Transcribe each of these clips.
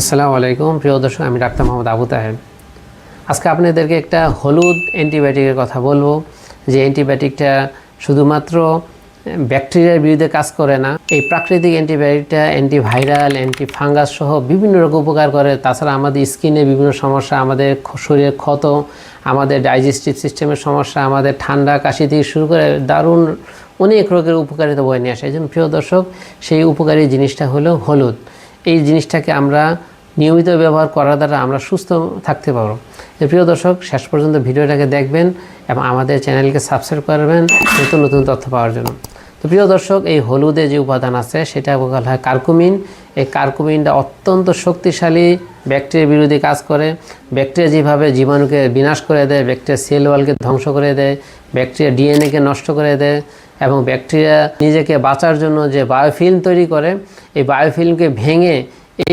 আসসালামু আলাইকুম, প্রিয় দর্শক, আমি ডাক্তার মোহাম্মদ আবু তাহেব আজকে আপনাদেরকে একটা হলুদ অ্যান্টিবায়োটিকের কথা বলব, যে অ্যান্টিবায়োটিকটা শুধুমাত্র ব্যাকটেরিয়ার বিরুদ্ধে কাজ করে না, এই প্রাকৃতিক অ্যান্টিবায়োটিকটা অ্যান্টিভাইরাল অ্যান্টি ফাঙ্গাস সহ বিভিন্ন রকম উপকার করে। তাছাড়া আমাদের স্কিনে বিভিন্ন সমস্যা, আমাদের শরীরের ক্ষত, আমাদের ডাইজেস্টিভ সিস্টেমের সমস্যা, আমাদের ঠান্ডা, কাশি থেকে শুরু করে দারুণ অনেক রোগের উপকারিতা বয়ে নিয়ে আসে। এই জন্য প্রিয় দর্শক, সেই উপকারী জিনিসটা হলো হলুদ। এই জিনিসটাকে আমরা নিয়মিত ব্যবহার করার দ্বারা আমরা সুস্থ থাকতে পারব। প্রিয় দর্শক, শেষ পর্যন্ত ভিডিওটাকে দেখবেন এবং আমাদের চ্যানেলকে সাবস্ক্রাইব করবেন নতুন নতুন তথ্য পাওয়ার জন্য। তো প্রিয় দর্শক, এই হলুদে যে উপাদান আছে, সেটা বলা হয় কার্কুমিন। এই কার্কুমিনটা অত্যন্ত শক্তিশালী ব্যাকটেরিয়ার বিরোধী কাজ করে। ব্যাকটেরিয়া যেভাবে জীবাণুকে বিনাশ করে দেয়, ব্যাকটেরিয়া সেল ওয়ালকে ধ্বংস করে দেয়, ব্যাকটেরিয়া ডিএনএকে নষ্ট করে দেয় এবং ব্যাকটেরিয়া নিজেকে বাঁচার জন্য যে বায়োফিল্ম তৈরি করে, এই বায়োফিল্মকে ভেঙে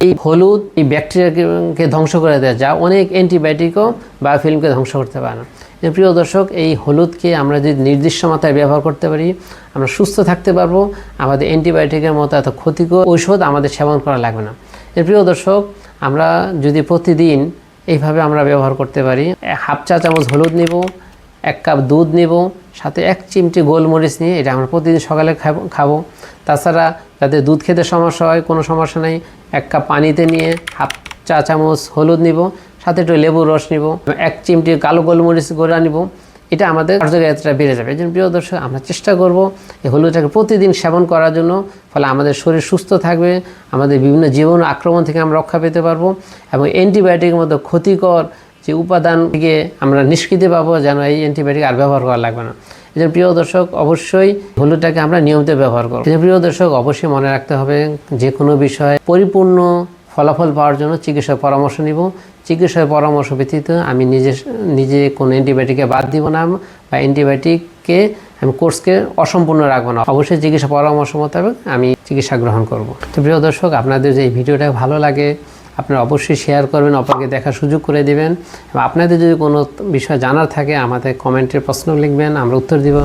এই হলুদ, এই ব্যাকটেরিয়াকে ধ্বংস করে দেয়, যা অনেক অ্যান্টিবায়োটিকও বায়োফিল্মকে ধ্বংস করতে পারে না। প্রিয় দর্শক, এই হলুদকে আমরা যদি নির্দিষ্ট মাত্রায় ব্যবহার করতে পারি, আমরা সুস্থ থাকতে পারব, আমাদের অ্যান্টিবায়োটিকের মতো এত ক্ষতিকর ঔষধ আমাদের সেবন করা লাগবে না। এর প্রিয় দর্শক, আমরা যদি প্রতিদিন এইভাবে আমরা ব্যবহার করতে পারি হাফ চা চামচ হলুদ নেব এক কাপ দুধ নেব, সাথে এক চিমটি গোলমরিচ নিয়ে এটা আমরা প্রতিদিন সকালে খাব তাছাড়া যাতে দুধ খেতে সমস্যা হয়, কোনো সমস্যা নেই, এক কাপ পানিতে নিয়ে হাফ চা চামচ হলুদ নিব, সাথে একটু লেবুর রস নিব, এক চিমটি কালো গোলমরিচ গোড়া নিব। এটা আমাদের কার্যকারিতাটা বেড়ে যাবে। এই জন্য প্রিয় দর্শক, আমরা চেষ্টা করব এই হলুদটাকে প্রতিদিন সেবন করার জন্য, ফলে আমাদের শরীর সুস্থ থাকবে, আমাদের বিভিন্ন জীবন আক্রমণ থেকে আমরা রক্ষা পেতে পারব এবং অ্যান্টিবায়োটিকের মতো ক্ষতিকর যে উপাদান থেকে আমরা নিষ্কৃতি পাবো যেন এই অ্যান্টিবায়োটিক আর ব্যবহার করা লাগবে না। এই প্রিয় দর্শক, অবশ্যই হলুদটাকে আমরা নিয়মিত ব্যবহার করব। এই প্রিয় দর্শক, অবশ্যই মনে রাখতে হবে যে কোনো বিষয়ে পরিপূর্ণ ফলাফল পাওয়ার জন্য চিকিৎসার পরামর্শ নিব। চিকিৎসার পরামর্শ ব্যতীত আমি নিজে নিজে কোনো অ্যান্টিবায়োটিকে বাদ দিব না বা অ্যান্টিবায়োটিককে আমি কোর্সকে অসম্পূর্ণ রাখব না। অবশ্যই চিকিৎসা পরামর্শ মোতাবেক আমি চিকিৎসা গ্রহণ করব। তো প্রিয় দর্শক, আপনাদের যে এই ভিডিওটা ভালো লাগে আপনারা অবশ্যই শেয়ার করবেন, অপরকে দেখার সুযোগ করে দেবেন। আপনাদের যদি কোনো বিষয় জানার থাকে, আমাদের কমেন্টের প্রশ্ন লিখবেন, আমরা উত্তর দিব।